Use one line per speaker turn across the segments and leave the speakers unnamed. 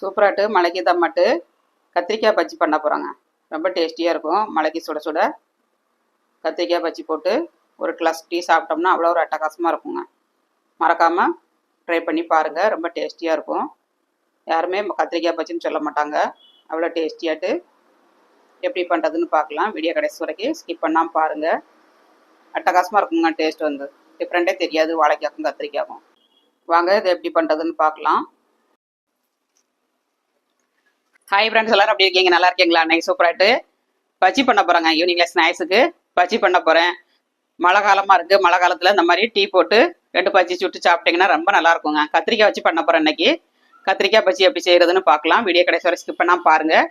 சூப்பராட்டு. மலைக்கு தம்மாட்டு. கத்திரிக்காய் பஜ்ஜி பண்ண போகிறோங்க ரொம்ப டேஸ்டியாக இருக்கும். மலைக்கு சுட சுட. கத்திரிக்காய் பஜ்ஜி போட்டு ஒரு கிளாஸ் டீ சாப்பிட்டோம்னா அவ்வளோ ஒரு அட்டகாசமாக இருக்குங்க. மறக்காமல் ட்ரை பண்ணி பாருங்கள் ரொம்ப டேஸ்டியாக இருக்கும். யாருமே கத்திரிக்காய் பஜ்ஜின்னு சொல்ல மாட்டாங்க. அவ்வளோ டேஸ்டியாட்டு. எப்படி பண்ணுறதுன்னு பார்க்கலாம். வீடியோ கடைசி வரைக்கும் ஸ்கிப் பண்ணாமல் பாருங்கள் அட்டகாசமாக இருக்குங்க. டேஸ்ட் வந்து. டிஃப்ரெண்ட்டே தெரியாது. வாழைக்காக்கும் கத்திரிக்காய்க்கும். வாங்க இதை எப்படி பண்ணுறதுன்னு பார்க்கலாம். ஹாய் ஃப்ரெண்ட்ஸ் எல்லாரும் அப்படி இருக்கீங்க? நல்லா இருக்கீங்களா? அன்னைக்கு சூப்பராகிட்டு பஜ்ஜி பண்ண போகிறேங்க ஈவினிங்ல ஸ்நாக்ஸுக்கு பஜ்ஜி பண்ண போகிறேன் மழை காலமாக இருக்குது மழை காலத்தில் இந்த மாதிரி டீ போட்டு ரெண்டு பஜ்ஜி சுட்டு சாப்பிட்டீங்கன்னா ரொம்ப நல்லா இருக்குங்க. கத்திரிக்காய் வச்சு பண்ண போகிறேன் இன்னைக்கு. கத்திரிக்காய் பஜ்ஜி எப்படி செய்கிறதுன்னு பார்க்கலாம். வீடியோ கடைசி வரை ஸ்கிப் பண்ணாமல் பாருங்கள்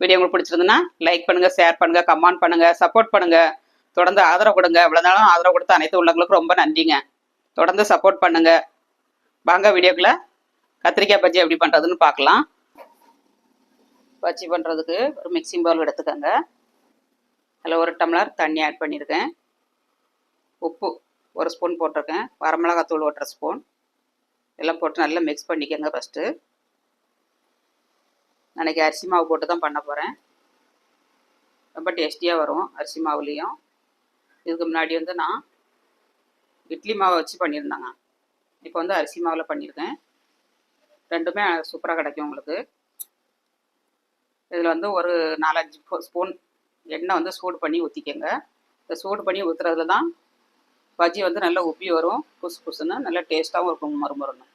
வீடியோ உங்களுக்கு பிடிச்சிருந்துன்னா லைக் பண்ணுங்கள் ஷேர் பண்ணுங்கள் கமெண்ட் பண்ணுங்கள் சப்போர்ட் பண்ணுங்கள் தொடர்ந்து ஆதரவு கொடுங்க. இவ்வளோ நாளும் ஆதரவு கொடுத்த அனைத்து உள்ளவங்களுக்கும் ரொம்ப நன்றிங்க. தொடர்ந்து சப்போர்ட் பண்ணுங்க. வாங்க வீடியோக்குள்ள கத்திரிக்காய் பஜ்ஜி எப்படி பண்ணுறதுன்னு பார்க்கலாம். பஜ்ஜி பண்ணுறதுக்கு ஒரு மிக்சிங் பவுல் எடுத்துக்கோங்க. அதில் ஒரு டம்ளர் தண்ணி ஆட் பண்ணியிருக்கேன். உப்பு ஒரு ஸ்பூன் போட்டிருக்கேன். வரமிளகாத்தூள் ஒன்றரை ஸ்பூன் எல்லாம் போட்டு நல்லா மிக்ஸ் பண்ணிக்கோங்க ஃபஸ்ட்டு நாளைக்கு அரிசி மாவு போட்டு தான் பண்ண போகிறேன் ரொம்ப டேஸ்டியாக வரும் அரிசி மாவுலேயும். இதுக்கு முன்னாடி வந்து நான் இட்லி மாவை வச்சு பண்ணியிருந்தாங்க. இப்போ வந்து அரிசி மாவில் பண்ணியிருக்கேன். ரெண்டுமே சூப்பராக கிடைக்கும் உங்களுக்கு. இதில் வந்து ஒரு நாலஞ்சு ஸ்பூன் எண்ணெய் வந்து சூடு பண்ணி ஊற்றிக்கோங்க இந்த சூடு பண்ணி ஊற்றுறதுல தான் பஜ்ஜி வந்து நல்லா உப்பி வரும். புசு புசுன்னு நல்லா டேஸ்ட்டாகவும் இருக்கும் மறுமருன்னு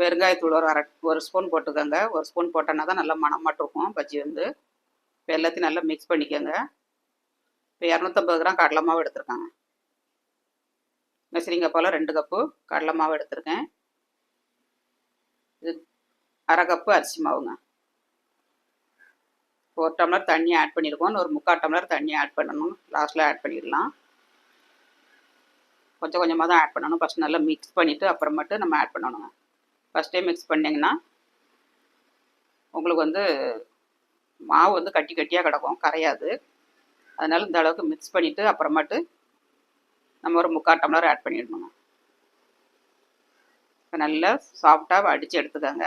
பெருங்காயத்தூள் ஒரு அரை ஒரு ஸ்பூன் போட்டுக்கோங்க. ஒரு ஸ்பூன் போட்டோன்னா தான் நல்லா மணமாட்டு இருக்கும் பஜ்ஜி வந்து. இப்போ எல்லாத்தையும் நல்லா மிக்ஸ் பண்ணிக்கோங்க. இப்போ இரநூத்தம்பது கிராம் கடலை மாவு எடுத்திருக்காங்க. மெசரிங்க போல் ரெண்டு கப்பு கடலை மாவு எடுத்திருக்கேன். இது அரை கப்பு அரிசி மாவுங்க. ஒரு டம்ளர் தண்ணி ஆட் பண்ணியிருக்கோம் ஒரு முக்கால் டம்ளர் தண்ணி ஆட் பண்ணணும். லாஸ்ட்டில் ஆட் பண்ணிடலாம். கொஞ்சம் கொஞ்சமாக தான் ஆட் பண்ணணும். ஃபஸ்ட் நல்லா மிக்ஸ் பண்ணிவிட்டு அப்புறம் மட்டும் நம்ம ஆட் பண்ணணுங்க ஃபஸ்ட்டே மிக்ஸ் பண்ணிங்கன்னா உங்களுக்கு வந்து மாவு வந்து கட்டி கட்டியாக கிடக்கும். கரையாது. அதனால் இந்த அளவுக்கு மிக்ஸ் பண்ணிவிட்டு அப்புறமேட்டு நம்ம ஒரு முக்கால் டம்ளர் ஆட் பண்ணிடணுங்க இப்போ நல்லா சாஃப்டாக அடித்து எடுத்துக்கோங்க.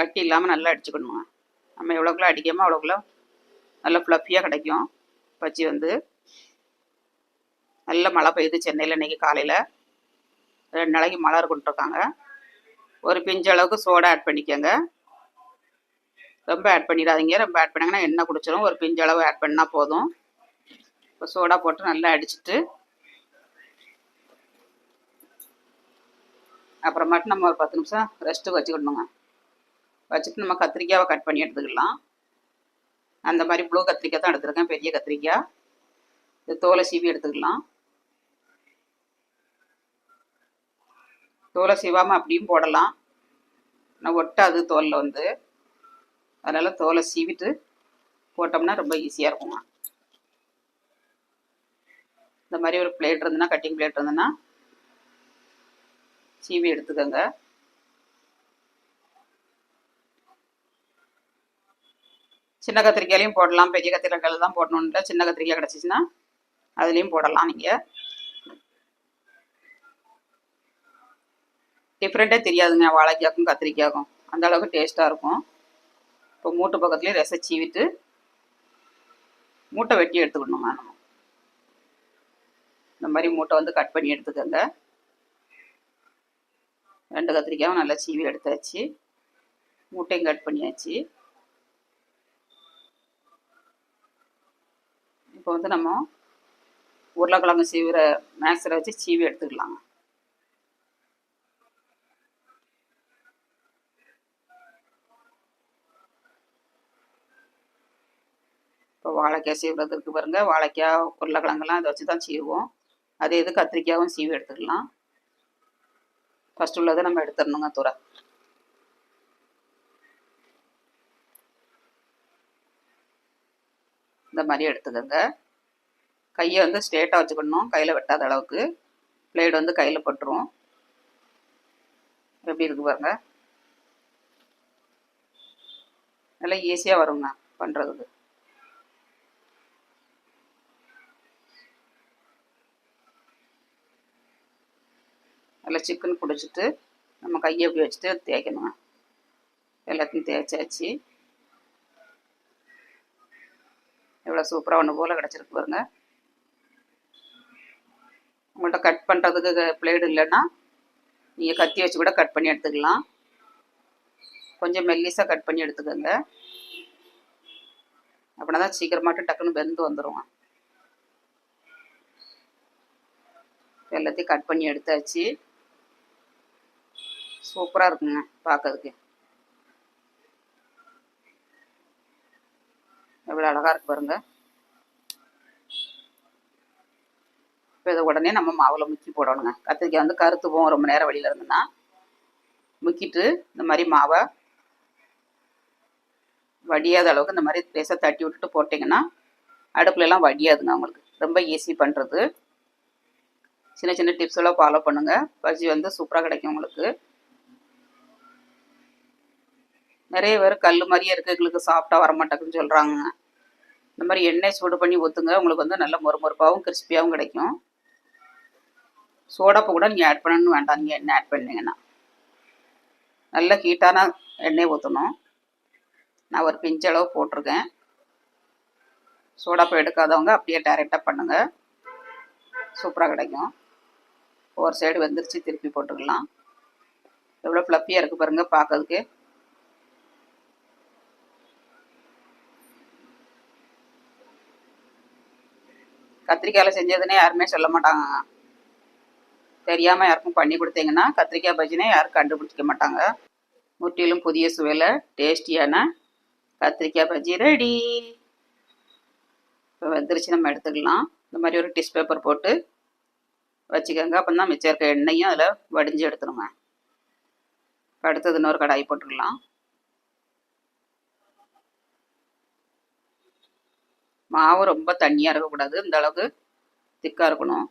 கட்டி இல்லாமல் நல்லா அடிச்சுக்கணுங்க. நம்ம எவ்வளோக்குள்ள அடிக்காமல் அவ்வளோக்குள்ள நல்லா ஃப்ளஃபியாக கிடைக்கும். பச்சி வந்து நல்ல மழை பெய்யுது சென்னையில் இன்றைக்கி காலையில். ரெண்டு நாளைக்கு மழை இருக்குன்ட்ருக்காங்க ஒரு பிஞ்சு அளவுக்கு சோடா ஆட் பண்ணிக்கோங்க. ரொம்ப ஆட் பண்ணிடாதீங்க. ரொம்ப ஆட் பண்ணாங்கன்னா எண்ணெய் குடிச்சிடும் ஒரு பிஞ்சு அளவு ஆட் பண்ணால் போதும். இப்போ சோடா போட்டு நல்லா அடிச்சுட்டு அப்புறமாட்டு நம்ம ஒரு பத்து நிமிஷம் ரெஸ்ட்டு வச்சுக்கணுங்க. வச்சுட்டு நம்ம கத்திரிக்காவை கட் பண்ணி எடுத்துக்கலாம். அந்த மாதிரி ப்ளூ கத்திரிக்காய் தான் எடுத்துருக்கேன். பெரிய கத்திரிக்காய். இது தோலை சீவி எடுத்துக்கலாம். தோலை சீவாமல் அப்படியும் போடலாம். ஆனால் ஒட்டாது தோலில் வந்து. அதனால் தோலை சீவிட்டு போட்டோம்னா ரொம்ப ஈஸியாக இருக்குங்க. இந்த மாதிரி ஒரு பிளேட் இருந்ததுன்னா கட்டிங் பிளேட் இருந்ததுன்னா சீவி எடுத்துக்கோங்க. சின்ன கத்திரிக்காயிலையும் போடலாம் பெரிய கத்திரிக்காயில் தான் போடணுன்ட்டு சின்ன கத்திரிக்காய் கிடச்சிச்சின்னா அதுலேயும் போடலாம் நீங்கள் டிஃப்ரெண்ட்டே தெரியாதுங்க வாழைக்காய்க்கும் கத்திரிக்காய்க்கும். அந்த அளவுக்கு டேஸ்ட்டாக இருக்கும். இப்போ மூட்டை பக்கத்துலேயே ரசை சீவிட்டு மூட்டை வெட்டி எடுத்துக்கணுங்க நம்ம. இந்த மாதிரி மூட்டை வந்து கட் பண்ணி எடுத்துக்கோங்க. ரெண்டு கத்திரிக்காயும் நல்லா சீவி எடுத்தாச்சு. மூட்டையும் கட் பண்ணியாச்சு. இப்போ வந்து நம்ம உருளைக்கிழங்கு சீவிர மேக்ஸரை வச்சு சீவி எடுத்துக்கலாங்க. இப்போ வாழைக்காய் சீவுறது இருக்குது பாருங்கள் வாழைக்காய் உருளைக்கிழங்கெல்லாம் இதை வச்சு தான் சீவுவோம். அதே இது கத்திரிக்காயும் சீவி எடுத்துக்கலாம். ஃபஸ்ட் உள்ளதை நம்ம எடுத்துடணுங்க துறை. இந்த மாதிரி எடுத்துக்கோங்க. கையை வந்து ஸ்ட்ரெயிட்டாக வச்சுக்கணும். கையில் வெட்டாத அளவுக்கு. பிளேடு வந்து கையில் பட்டுரும் எப்படி இருக்கு பாருங்க. நல்லா ஈஸியாக வருங்க பண்ணுறதுக்கு நல்லா சிக்கன் பிடிச்சிட்டு நம்ம கையை எப்படி வச்சுட்டு தேய்க்கணும். எல்லாத்தையும் தேய்ச்சாச்சு. எவ்வளோ சூப்பராக ஒன்று போல் கிடச்சிருக்கு பாருங்க. உங்கள்கிட்ட கட் பண்ணுறதுக்கு பிளேடு இல்லைன்னா நீங்கள் கத்தி வச்சு கூட கட் பண்ணி எடுத்துக்கலாம். கொஞ்சம் மெல்லிஸாக கட் பண்ணி எடுத்துக்கோங்க. அப்படின்னா தான் சீக்கிரமாட்டு டக்குன்னு வெந்து வந்துடுவோம் எல்லாத்தையும் கட் பண்ணி எடுத்தாச்சு. சூப்பராக இருக்குங்க பார்க்கறதுக்கு நல்லா இருக்கு பாருங்க. இப்போ இதை உடனே நம்ம மாவில் முக்கி போடணுங்க. கத்திரிக்காய் வந்து கருத்து போகும் ரொம்ப நேரம் வெளியில் இருந்ததுன்னா முக்கிட்டு இந்த மாதிரி மாவை வடியாத அளவுக்கு இந்த மாதிரி லேசாக தட்டி விட்டுட்டு போட்டிங்கன்னா அடுப்புல எல்லாம் வடியாதுங்க அவங்களுக்கு. ரொம்ப ஈஸி பண்ணுறது சின்ன சின்ன டிப்ஸ் எல்லாம் ஃபாலோ பண்ணுங்க. பஜ்ஜி வந்து சூப்பராக கிடைக்கும் உங்களுக்கு. நிறைய பேர் கல் மாதிரியே இருக்குது எங்களுக்கு சாப்பிட்டா வரமாட்டேங்குன்னு சொல்கிறாங்க இந்த மாதிரி எண்ணெய் சூடு பண்ணி ஊற்றுங்க உங்களுக்கு வந்து நல்ல மொறுமொறுப்பாகவும் கிறிஸ்பியாகவும் கிடைக்கும். சோடாப்பு கூட நீங்கள் ஆட் பண்ணணும்னு வேண்டாம். நீங்கள் எண்ணெய் ஆட் பண்ணீங்கன்னா. நல்ல ஹீட்டான எண்ணெய் ஊற்றணும் நான் ஒரு பிஞ்சளவு அளவு போட்டிருக்கேன். சோடாப்பு எடுக்காதவங்க அப்படியே டைரெக்டாக பண்ணுங்கள் சூப்பராக கிடைக்கும். ஒரு சைடு வெந்துருச்சு திருப்பி போட்டுக்கலாம். எவ்வளோ ஃப்ளப்பியாக இருக்குது பாருங்கள் பார்க்கறதுக்கு கத்திரிக்காயில் செஞ்சதுன்னு யாருமே சொல்ல மாட்டாங்க. தெரியாமல் யாருக்கும் பண்ணி கொடுத்தீங்கன்னா கத்திரிக்காய் பஜ்ஜினே யாரும் கண்டுபிடிச்சிக்க மாட்டாங்க. முற்றிலும் புதிய சுவையில் டேஸ்டியான கத்திரிக்காய் பஜ்ஜி ரெடி இப்போ வெந்துருச்சு நம்ம எடுத்துக்கலாம். இந்த மாதிரி ஒரு டிஷ் பேப்பர் போட்டு வச்சுக்கோங்க. அப்போ தான் மிச்சம் இருக்க எண்ணெயும் அதில் வடிஞ்சு எடுத்துருங்க. அடுத்தது இன்னொரு கடாய் போட்டுக்கலாம் மாவு ரொம்ப தண்ணியாக இருக்கக்கூடாது. இந்த அளவுக்கு திக்காக இருக்கணும்.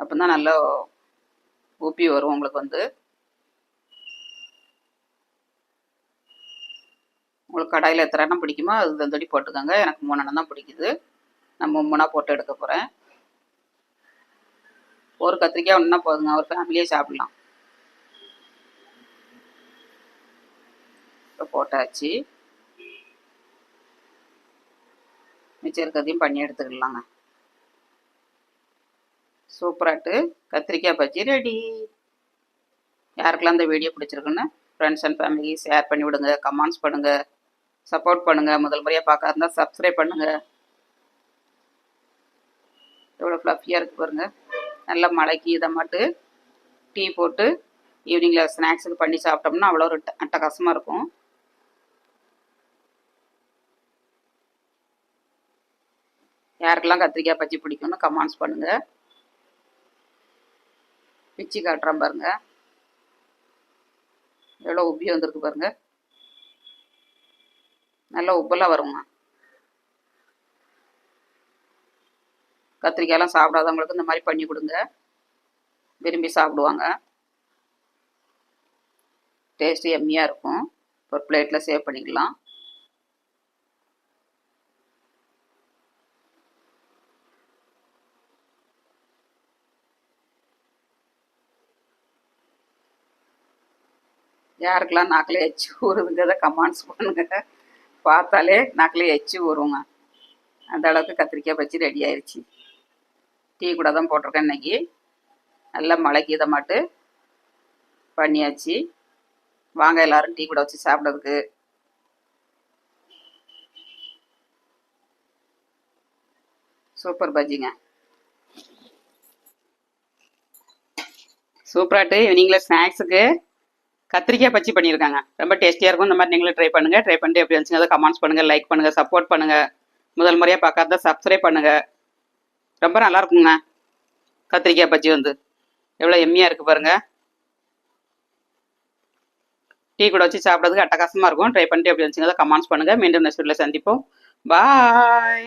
அப்போ தான் நல்லா ஊப்பி வரும் உங்களுக்கு வந்து. உங்களுக்கு கடாயில் எத்தனை எண்ணம் பிடிக்குமோ அது தந்தடி போட்டுக்கோங்க. எனக்கு மூணு எண்ணம் தான் பிடிக்குது. நான் மூணாக போட்டு எடுக்க போகிறேன் ஒரு கத்திரிக்காய் ஒன்றா போதுங்க. ஒரு ஃபேமிலியே சாப்பிட்லாம். இப்போ போட்டாச்சு. மிச்சம் இருக்கிறதையும் பண்ணி எடுத்துக்கலாங்க. சூப்பராட்டு கத்திரிக்காய் பஜ்ஜி ரெடி யாருக்கெல்லாம் இந்த வீடியோ பிடிச்சிருக்குன்னு ஃப்ரெண்ட்ஸ் அண்ட் ஃபேமிலி ஷேர் பண்ணி விடுங்க கமெண்ட்ஸ் பண்ணுங்கள் சப்போர்ட் பண்ணுங்கள் முதல் முறையாக பார்க்க இருந்தால் சப்ஸ்கிரைப் பண்ணுங்கள் எவ்வளோ ஃப்ளஃபியாக இருக்குது பாருங்கள் நல்லா மழைக்கு இதை மட்டும் டீ போட்டு ஈவினிங்கில் ஸ்நாக்ஸுக்கு பண்ணி சாப்பிட்டோம்னா அவ்வளோ ஒரு அட்டகாசமாக இருக்கும். யாருக்கெல்லாம் கத்திரிக்காய் பச்சி பிடிக்கும்னு கமெண்ட்ஸ் பண்ணுங்க. பிச்சு காட்டுறேன் பாருங்க. எவ்வளோ உப்பி வந்திருக்கு பாருங்க. நல்லா உப்பெல்லாம் வருங்க. கத்திரிக்காயெல்லாம் சாப்பிடாதவங்களுக்கு இந்த மாதிரி பண்ணி கொடுங்க. விரும்பி சாப்பிடுவாங்க. டேஸ்ட்டு எம்மியாக இருக்கும். ஒரு பிளேட்டில் சேவ் பண்ணிக்கலாம். யாருக்கெல்லாம் நாக்கில் எச்சு ஊறுதுங்கிறத கமெண்ட்ஸ் பண்ணுங்க. பார்த்தாலே நாக்கில் எச்சு ஊறுங்க. அந்த அளவுக்கு கத்திரிக்காய் பச்சி ரெடி ஆயிடுச்சு டீ கூட தான் போட்டிருக்கேன் இன்னைக்கு. நல்லா மழைக்கு இதை மாட்டு பண்ணியாச்சு. வாங்க எல்லாரும் டீ கூட வச்சு சாப்பிட்றதுக்கு. சூப்பர் பஜ்ஜிங்க. சூப்பராட்டு. ஈவினிங்கில் ஸ்நாக்ஸுக்கு கத்திரிக்காய் பச்சி பண்ணியிருக்காங்க. ரொம்ப டேஸ்டியாக இருக்கும். இந்த மாதிரி நீங்களும் ட்ரை பண்ணுங்கள் ட்ரை பண்ணிட்டு எப்படி இருந்துச்சுங்க அதை கமெண்ட்ஸ் பண்ணுங்கள் லைக் பண்ணுங்கள் சப்போர்ட் பண்ணுங்கள் முதல் முறையாக பார்க்காத சப்ஸ்கிரைப் பண்ணுங்கள் ரொம்ப நல்லா இருக்குங்க. கத்திரிக்காய் பச்சி வந்து. எவ்வளோ எம்மியாக இருக்குது பாருங்கள் டீ கூட வச்சு சாப்பிட்றதுக்கு அட்டகாசமாக இருக்கும். ட்ரை பண்ணிட்டு எப்படி இருந்துச்சுங்க அதை கமெண்ட்ஸ் பண்ணுங்கள் மீண்டும் நெக்ஸ்ட் வீட்டில் சந்திப்போம். பாய்